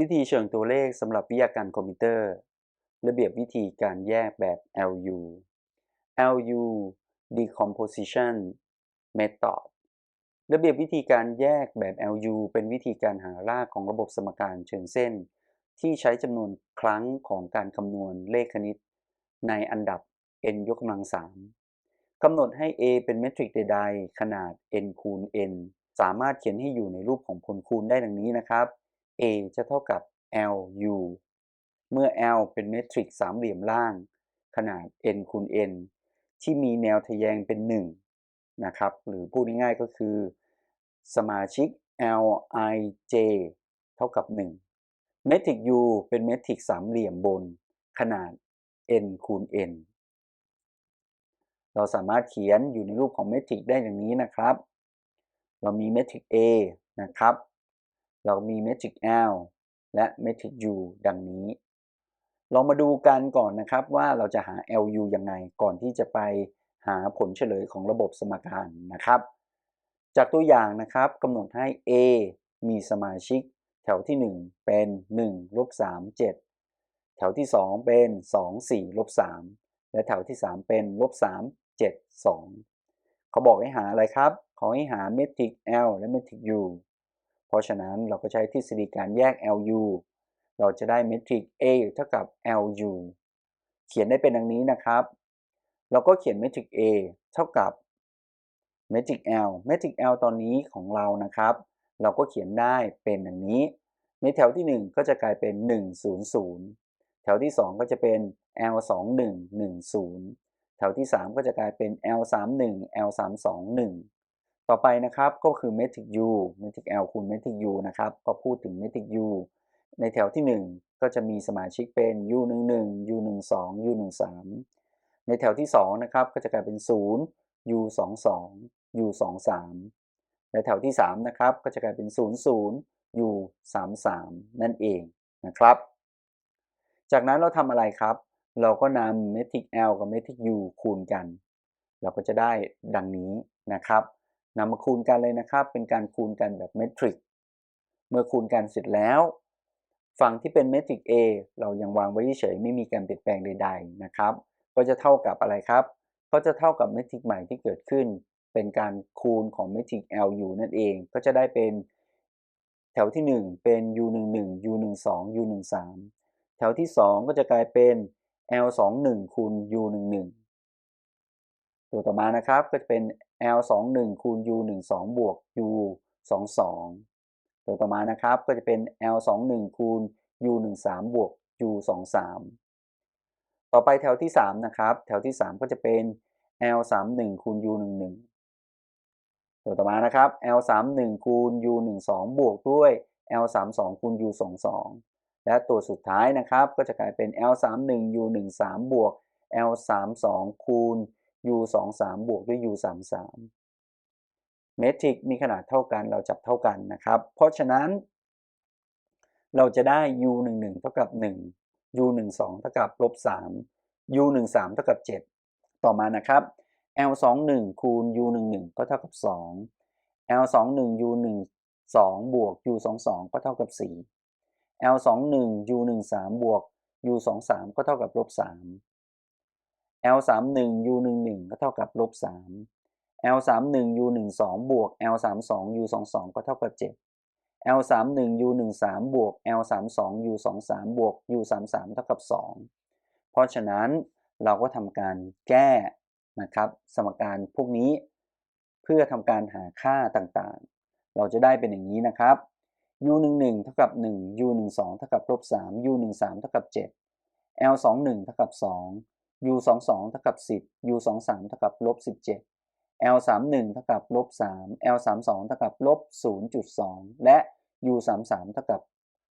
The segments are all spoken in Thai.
วิธีเชิงตัวเลขสำหรับวิทยาการคอมพิวเตอร์ ระเบียบวิธีการแยกแบบ LU LU decomposition method ระเบียบวิธีการแยกแบบ LU เป็นวิธีการหารากของระบบสมการเชิงเส้น ที่ใช้จำนวนครั้งของการคำนวณเลขคณิต ในอันดับ n ยกกำลัง 3กำหนดให้ a เป็นเมตริกใดๆ ขนาด n คูณ n สามารถเขียนให้อยู่ในรูปของผลคูณได้ดังนี้นะครับ a จะเท่ากับ lu เมื่อ l เป็นเมตริกสามเหลี่ยมล่าง ขนาด n คูณ n ที่มีแนวทะแยงเป็น 1 นะครับ หรือพูดง่ายๆก็คือ สมาชิก lij เท่ากับ 1 เมตริก u เป็นเมตริกสามเหลี่ยมบน ขนาด n คูณ n เราสามารถเขียนอยู่ในรูปของเมตริกได้อย่างนี้นะครับ เรามีเมตริก A นะครับ เรามีเมตริก L และเมตริก U ดังนี้ เรามาดูกันก่อนนะครับว่าเราจะหา LU ยังไงก่อนที่จะไปหาผลเฉลยของระบบสมการนะครับ จากตัวอย่างนะครับกำหนดให้ A มีสมาชิก แถวที่ 1 เป็น1ลบ3 7 แถวที่ 2 เป็น 2 4ลบ3และแถวที่ 3 เป็นลบ3 7 2 เขาบอกให้หาอะไรครับขาให้หาเมตริก L และเมตริก U เพราะฉะนั้นเราก็ใช้ทฤษฎีการแยก LU เราจะได้เมตริก A เท่ากับ LU เขียนได้เป็นดังนี้นะครับ เราก็เขียนเมตริก A เท่ากับเมตริก L เมตริก L ตอนนี้ของเรานะครับ เราก็เขียนได้เป็นอย่างนี้ ในแถวที่ 1 ก็จะกลายเป็น 1 0 0 แถวที่ 2 ก็จะเป็น L 2 1 1 0แถวที่ 3 ก็จะกลายเป็น L 3 1 L 3 2 1 ต่อไปนะครับก็คือ metric u metric l คูณ metric u นะครับก็พูดถึง metric u ในแถวที่ 1 ก็จะมีสมาชิกเป็น u 1 1 u 1 2 u 1 3ในแถวที่2นะครับก็จะกลายเป็น 0 u 2 2 u 2 3ในแถวที่3นะครับก็จะกลายเป็น 0 0 u 3 3นั่นเองนะครับ จากนั้นเราทำอะไรครับ เราก็นำ metric l กับ metric u คูณกัน เราก็จะได้ดังนี้นะครับ นำมาคูณกันเลยนะครับ เป็นการคูณกันแบบเมตริกเมื่อคูณกันเสร็จแล้ว ฝั่งที่เป็นเมตริก A เรายังวางไว้เฉยไม่มีการเปลี่ยนแปลงใด ๆนะครับ ก็จะเท่ากับอะไรครับ ก็จะเท่ากับเมตริกใหม่ที่เกิดขึ้น เป็นการคูณของเมตริก LU นั่นเอง ก็จะได้เป็นแถวที่ 1 เป็น U11 U12 U13 แถวที่ 2 ก็จะกลายเป็น L21 คูณ U11 ตัวต่อมานะครับก็จะเป็น L 2 1คูณ U 1 2บวก U 2 2ตัวต่อมานะครับก็จะเป็น L 2 1คูณ U 1 3บวก U 2 3ต่อไปแถวที่ 3 นะครับ แถวที่ 3 ก็จะเป็น L 3 1คูณ U 1 1ตัวต่อมานะครับ L 3 1คูณ U 1 2บวกด้วย L 3 2คูณ U 2 2และตัวสุดท้ายนะครับก็จะกลายเป็น L 3 1 U 1 3บวก L 3 2คูณ u 2 3บวกด้วย u 3 3เมตริกมีขนาดเท่ากันเราจับเท่ากันนะครับ เพราะฉะนั้น เราจะได้ u 1 1เท่ากับ 1 u 1 2เท่ากับลบ3 u 1 3เท่ากับ 7 ต่อมานะครับ l 2 1คูณ u 1 1ก็เท่ากับ 2 l 2 1 u 1 2 บวก u 2 2ก็เท่ากับ 4 l 2 1 u 1 3บวก u 2 3ก็เท่ากับลบ3 L 3 1 U 1 1ก็เท่ากับลบ3 L 3 1 U 1 2บวก L 3 2 U 2 2ก็เท่ากับ 7 L 3 1 U 1 3บวก L 3 2 U 2 3บวก U 3 3เท่ากับ 2 เพราะฉะนั้นเราก็ทำการแก้นะครับ สมการพวกนี้ เพื่อทำการหาค่าต่างๆ เราจะได้เป็นอย่างนี้นะครับ U 1 1เท่ากับ 1 U 1 2เท่ากับลบ3 U 1 3เท่ากับ 7 L 2 1เท่ากับ 2 u 2 2เท่ากับ 10 u 2 3เท่ากับลบ17 l 3 1เท่ากับลบ3 l 3 2เท่ากับลบ0.2 และ u 3 3เท่ากับ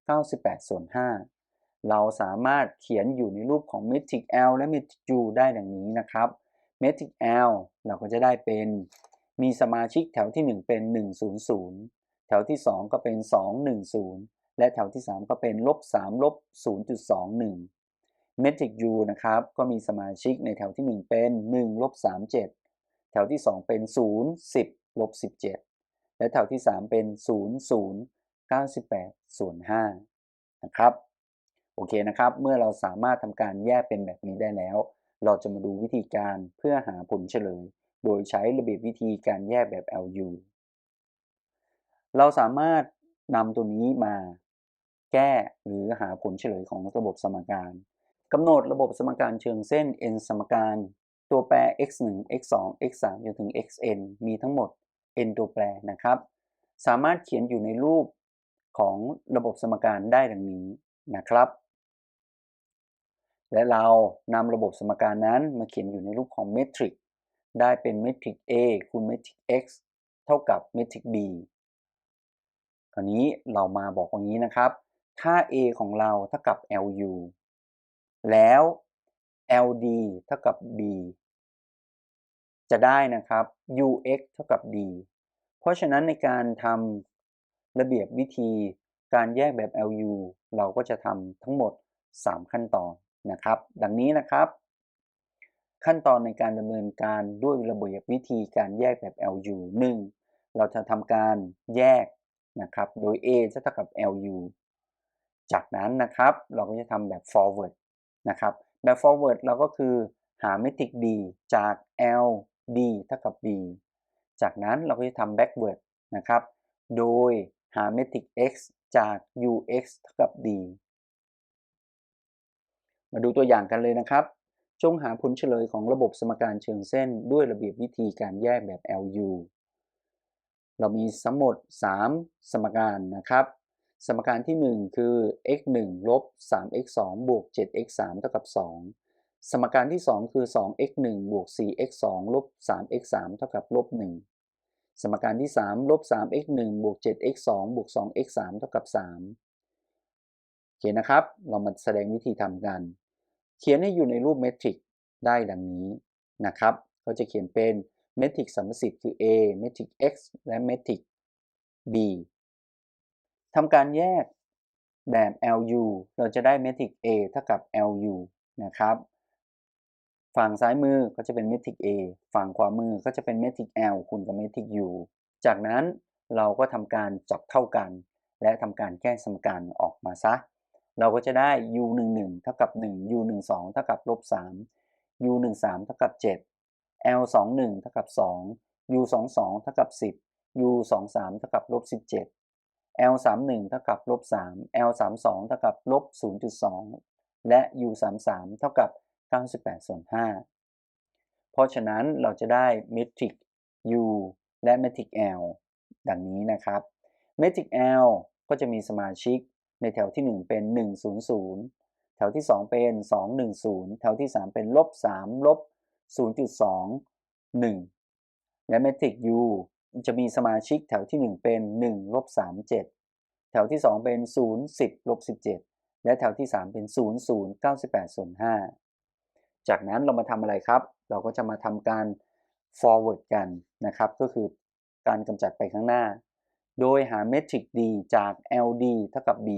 98ส่วน5เราสามารถเขียนอยู่ในรูปของเมตริก L และเมตริก U ได้ดังนี้นะครับเมตริก L เราก็จะได้เป็น มีสมาชิกแถวที่ 1 เป็น 100 แถวที่ 2 ก็เป็น 210 และแถวที่ 3 ก็เป็นลบ3ลบ0.21 เมตริก U นะครับ ก็มีสมาชิกในแถวที่ 1 เป็น1ลบ37 แถวที่ 2 เป็น 0 10ลบ17 และแถวที่ 3 เป็น 0 0 98 ส่วน5นะครับ โอเคนะครับ เมื่อเราสามารถทำการแยกเป็นแบบนี้ได้แล้ว เราจะมาดูวิธีการเพื่อหาผลเฉลย โดยใช้ระเบียบวิธีการแยกแบบ LU เราสามารถนำตัวนี้มาแก้หรือหาผลเฉลยของระบบสมการ กำหนดระบบสมการเชิงเส้น n สมการ ตัวแปร x 1 x 2 x 3จนถึง xn มีทั้งหมด n ตัวแปรนะครับ สามารถเขียนอยู่ในรูปของระบบสมการได้ดังนี้นะครับ และเรานำระบบสมการนั้นมาเขียนอยู่ในรูปของเมทริกได้เป็นเมทริก A คูณเมทริก x เท่ากับเมทริก B คราวนี้เรามาบอกอย่างนี้นะครับ ค่า A ของเราเท่ากับ LU แล้ว LD เท่ากับ B จะได้นะครับ UX เท่ากับ D เพราะฉะนั้นในการทำระเบียบวิธีการแยกแบบ LU เราก็จะทำทั้งหมด 3 ขั้นตอนนะครับ ดังนี้นะครับ ขั้นตอนในการดำเนินการด้วยระเบียบวิธีการแยกแบบ LU 1. เราจะทำการแยกนะครับ โดย A จะเท่ากับ LU จากนั้นนะครับ เราก็จะทำแบบ forward นะครับแบบ forward เราก็คือหาเมทริก D จาก L D เท่ากับ B จากนั้นเราก็จะทำ backward นะครับ โดยหาเมทริก X จาก UX เท่ากับ D มาดูตัวอย่างกันเลยนะครับ จงหาผลเฉลยของระบบสมการเชิงเส้นด้วยระเบียบวิธีการแยกแบบ LU เรามีทั้งหมด3สมการนะครับ สมการที่ 1 คือ x 1ลบ 3x 2บวก 7x 3เท่ากับ 2 สมการที่ 2 คือ 2x 1บวก 4x 2ลบ 3x 3เท่ากับลบ1สมการที่ 3 ลบ 3x 1บวก 7x 2บวก 2x 3เท่ากับ3โอเคนะครับ เรามาแสดงวิธีทำกัน เขียนให้อยู่ในรูปเมทริกได้ดังนี้นะครับเขาจะเขียนเป็นเมทริกสัมประสิทธิ์คือ A เมทริก X และเมทริก B ทำการแยกแบบ LU เราจะได้เมทริก A เท่ากับ LU นะครับ ฝั่งซ้ายมือก็จะเป็นเมทริก A ฝั่งขวามือก็จะเป็นเมทริก L คูณกับเมทริก U จากนั้นเราก็ทำการจับเท่ากัน และทำการแก้สมการออกมาซะ เราก็จะได้ U 1 1เท่ากับ 1 U 1 2เท่ากับลบ3 U 1 3เท่ากับ 7 L 2 1เท่ากับ 2 U 2 2เท่ากับ 10 U 2 3เท่ากับลบ17 L 3 1เท่ากับลบ3 L 3 2เท่ากับลบ0.2 และ U 3 3เท่ากับ 98ส่วน5เพราะฉะนั้นเราจะได้เมทริก U และเมทริก L ดังนี้นะครับเมทริก L ก็จะมีสมาชิกในแถวที่ 1 เป็น 100 แถวที่ 2 เป็น 210 แถวที่ 3 เป็นลบ3ลบ0.2 1 และเมทริก U จะมีสมาชิกแถวที่ 1 เป็น1ลบ3 7 แถวที่ 2 เป็น 0 10ลบ17 และแถวที่ 3 เป็น 0 0 98ส่วน5จากนั้นเรามาทำอะไรครับ เราก็จะมาทำการ forward กันนะครับ ก็คือการกำจัดไปข้างหน้า โดยหาเมทริก D จาก LD เท่ากับ B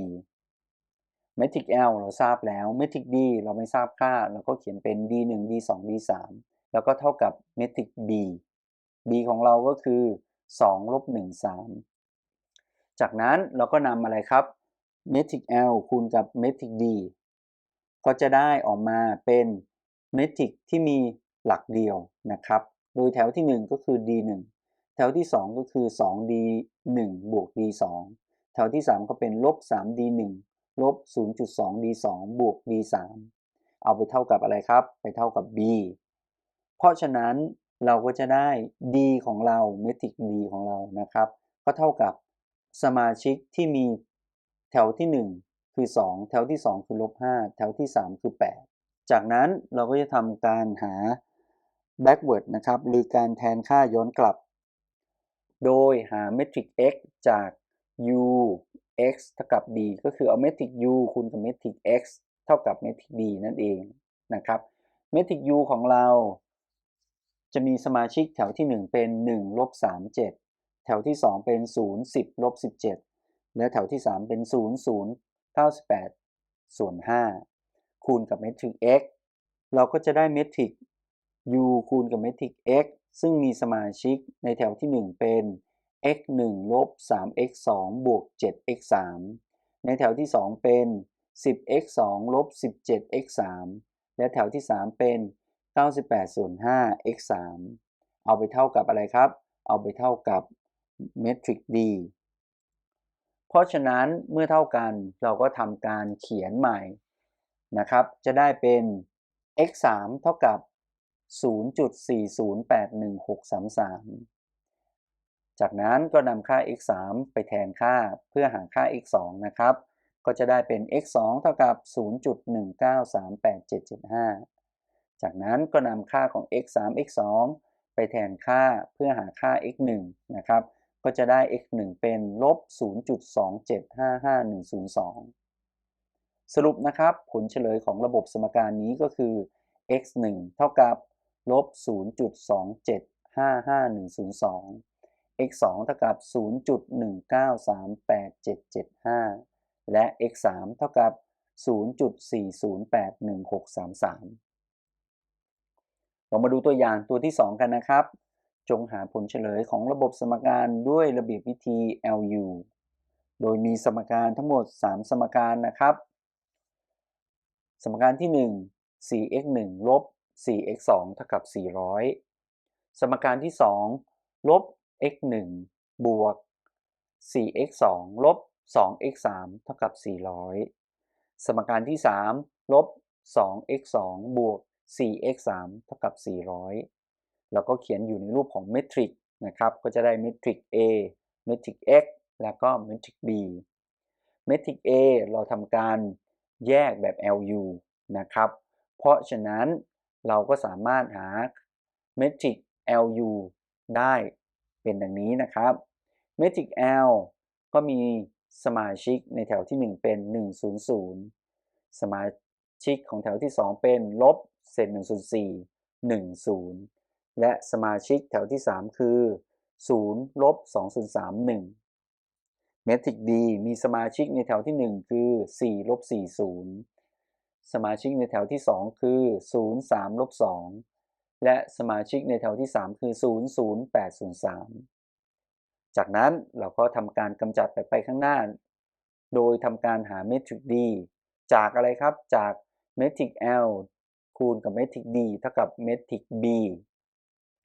เมทริก L เราทราบแล้วเมทริก D เราไม่ทราบค่า เราก็เขียนเป็น D1 D2 D3 แล้วก็เท่ากับเมทริก B B ของเราก็คือ 2ลบ1 3 จากนั้นเราก็นำอะไรครับเมทริก L คูณกับเมทริก D ก็จะได้ออกมาเป็นเมทริกที่มีหลักเดียวนะครับ โดยแถวที่ 1 ก็คือ D1 แถวที่ 2 ก็คือ 2D1 บวก D2 แถวที่ 3 ก็เป็นลบ 3D1 ลบ 0.2D2 บวก D3 เอาไปเท่ากับอะไรครับ ไปเท่ากับ B เพราะฉะนั้น เราก็จะได้ D ของเราเมทริก D ของเรานะครับ ก็เท่ากับสมาชิกที่มีแถวที่ 1 คือ 2 แถวที่ 2 คือลบ5แถวที่ 3 คือ 8 จากนั้นเราก็จะทำการหา backward นะครับ หรือการแทนค่าย้อนกลับ โดยหาเมทริก x จาก u x เท่ากับ b ก็คือเอาเมทริก u คูณกับเมทริก x เท่ากับเมทริก b นั่นเองนะครับ เมทริก u ของเรา จะมีสมาชิกแถวที่ 1 เป็น1ลบ3 7 แถวที่ 2 เป็น 0 10ลบ17 และแถวที่ 3 เป็น 0 0 98 ส่วน 5 คูณกับเมทริก x เราก็จะได้เมทริก u คูณกับเมทริก x ซึ่งมีสมาชิกในแถวที่ 1 เป็น x 1ลบ 3x 2บวก 7x 3ในแถวที่ 2 เป็น 10x 2ลบ 17x 3และแถวที่ 3 เป็น 98ส่วน 5x 3เอาไปเท่ากับอะไรครับ เอาไปเท่ากับเมทริก D เพราะฉะนั้นเมื่อเท่ากันเราก็ทำการเขียนใหม่นะครับ จะได้เป็น x 3เท่ากับ 0.4081633จากนั้นก็นำค่า x 3ไปแทนค่าเพื่อหาค่า x 2นะครับ ก็จะได้เป็น x 2เท่ากับ 0.1938775 จากนั้นก็นำค่าของ x 3 x 2ไปแทนค่าเพื่อหาค่า x 1นะครับ ก็จะได้ x 1เป็นลบ 0.2755102 สรุปนะครับ ผลเฉลยของระบบสมการนี้ก็คือ x 1เท่ากับลบ 0.2755102 x 2เท่ากับ 0.1938775 และ x 3เท่ากับ 0.4081633 เรามาดูตัวอย่างตัวที่ 2 กันนะครับ จงหาผลเฉลยของระบบสมการด้วยระเบียบวิธี LU โดยมีสมการทั้งหมด 3 สมการนะครับ สมการที่ 1 4x 1 ลบ 4x 2 เท่ากับ 400 สมการที่ 2 ลบ x 1 บวก 4x 2 ลบ 2x 3 เท่ากับ 400 สมการที่ 3 ลบ 2x 2 บวก 4x 3เท่ากับ 400 แล้วก็เขียนอยู่ในรูปของเมทริกนะครับ ก็จะได้เมทริก A เมทริก X แล้วก็เมทริก B เมทริก A เราทำการแยกแบบ LU นะครับ เพราะฉะนั้นเราก็สามารถหาเมทริก LU ได้เป็นดังนี้นะครับเมทริก L ก็มีสมาชิกในแถวที่ 1 เป็น 100 สมาชิกของแถวที่ 2 เป็นลบ เศษ1ส่วน4 1 0 และสมาชิกแถวที่ 3 คือ 0 ลบ 2 ส่วน 3 1 เมทริก D มีสมาชิกในแถวที่ 1 คือ 4 ลบ 4 0 สมาชิกในแถวที่ 2 คือ 0 3 ลบ 2 และสมาชิกในแถวที่ 3 คือ 0 0 8 0 3 จากนั้นเราก็ทำการกำจัดไปไปข้างหน้า โดยทำการหาเมทริก D จากอะไรครับ จากเมทริก L คูณกับเมทริก D เท่ากับเมทริก B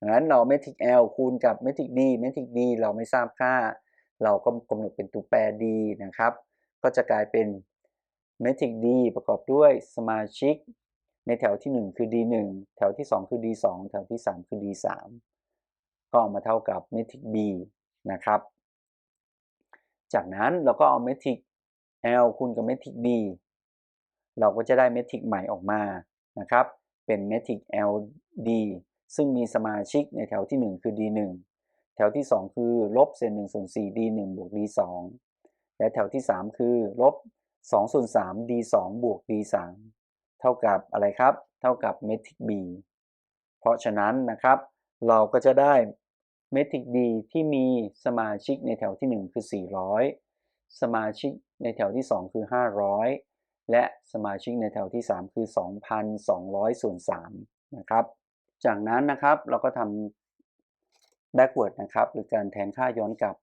ดังนั้นเราเมทริก L คูณกับเมทริก D เมทริก D เราไม่ทราบค่า เราก็กำหนดเป็นตัวแปร D นะครับ ก็จะกลายเป็นเมทริก D ประกอบด้วยสมาชิก ในแถวที่ 1 คือ D1 แถวที่ 2 คือ D2 แถวที่ 3 คือ D3 ก็ออกมาเท่ากับเมทริก B นะครับ จากนั้นเราก็เอาเมทริก L คูณกับเมทริก D เราก็จะได้เมทริกใหม่ออกมา นะครับ เป็นเมทริก LD ซึ่งมีสมาชิกในแถวที่ 1 คือ D1 แถวที่ 2 คือลบเศษ1ส่วน4 D1 บวก D2 และแถวที่ 3 คือลบ2ส่วน3 D2 บวก D3 เท่ากับอะไรครับ เท่ากับเมทริก B เพราะฉะนั้นนะครับ เราก็จะได้เมทริก D ที่มีสมาชิกในแถวที่ 1 คือ 400 สมาชิกในแถวที่ 2 คือ 500 และสมาชิกในแถวที่ 3 คือ 2,200ส่วน3นะครับ จากนั้นนะครับเราก็ทำ backward นะครับหรือการแทนค่าย้อนกลับ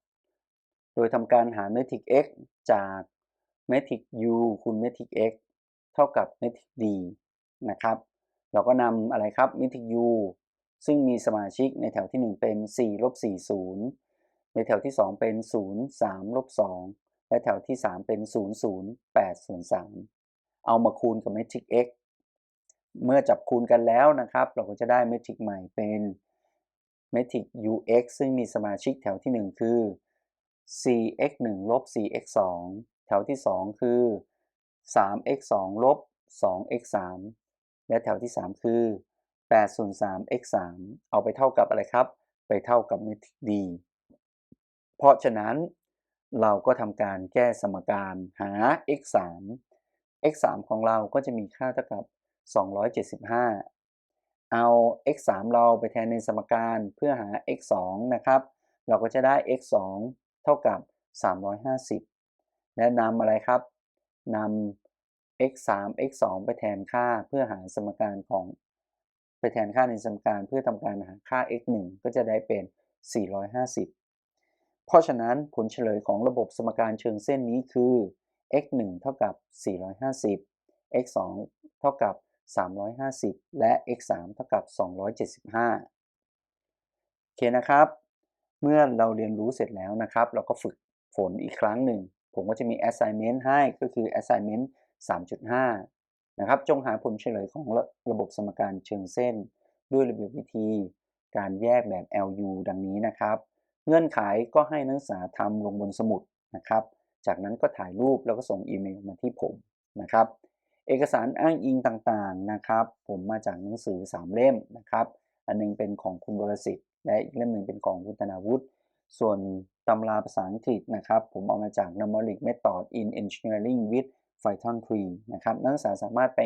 โดยทำการหาเมทริก x จากเมทริก u คูณเมทริก x เท่ากับเมทริก d นะครับ เราก็นำอะไรครับเมทริก u ซึ่งมีสมาชิกในแถวที่ 1 เป็น4ลบ40 ในแถวที่ 2 เป็น 0 3ลบ2 และแถวที่ 3 เป็น 0 0 8ส่วน3เอามาคูณกับเมทริก x เมื่อจับคูณกันแล้วนะครับ เราก็จะได้เมทริกใหม่เป็นเมทริก ux ซึ่งมีสมาชิกแถวที่ 1 คือ 4x 1 ลบ 4x 2 แถวที่ 2 คือ 3x 2 ลบ 2x 3 และแถวที่ 3 คือ8ส่วน 3 x 3 เอาไปเท่ากับอะไรครับ ไปเท่ากับเมทริก d เพราะฉะนั้น เราก็ทำการแก้สมการหา x 3 x 3ของเราก็จะมีค่าเท่ากับ 275 เอา x 3เราไปแทนในสมการเพื่อหา x 2นะครับ เราก็จะได้ x 2เท่ากับ 350 และนำอะไรครับนำ x 3 x 2ไปแทนค่าเพื่อหาสมการของ ไปแทนค่าในสมการเพื่อทำการหาค่า x 1ก็จะได้เป็น 450 เพราะฉะนั้นผลเฉลยของระบบสมการเชิงเส้นนี้คือ x 1เท่ากับ 450 x 2เท่ากับ 350 และ x 3เท่ากับ 275โอเคนะครับ เมื่อเราเรียนรู้เสร็จแล้วนะครับ เราก็ฝึกฝนอีกครั้งหนึ่ง ผมก็จะมี assignment ให้ก็คือ assignment 3.5 นะครับ จงหาผลเฉลยของระระบบสมการเชิงเส้น ด้วยระเบียบวิธีการแยกแบบ LU ดังนี้นะครับ เงื่อนไขก็ให้นักศึกษาทำลงบนสมุดนะครับ จากนั้นก็ถ่ายรูปแล้วก็ส่งอีเมลมาที่ผมนะครับ เอกสารอ้างอิงต่างๆนะครับ ผมมาจากหนังสือ 3 เล่มนะครับ อันนึงเป็นของคุณวรสิทธิ์และอีกเล่มหนึ่งเป็นของคุณธนาวุฒิส่วนตำราภาษาอังกฤษนะครับ ผมเอามาจาก Numeric Method in Engineering with Python 3นะครับนักศึกษาสามารถไป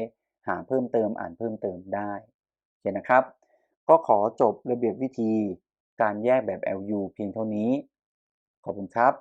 หาเพิ่มเติมอ่านเพิ่มเติมได้โอเคนะครับ ก็ขอจบระเบียบวิธี การแยกแบบ LU เพียงเท่านี้ ขอบคุณครับ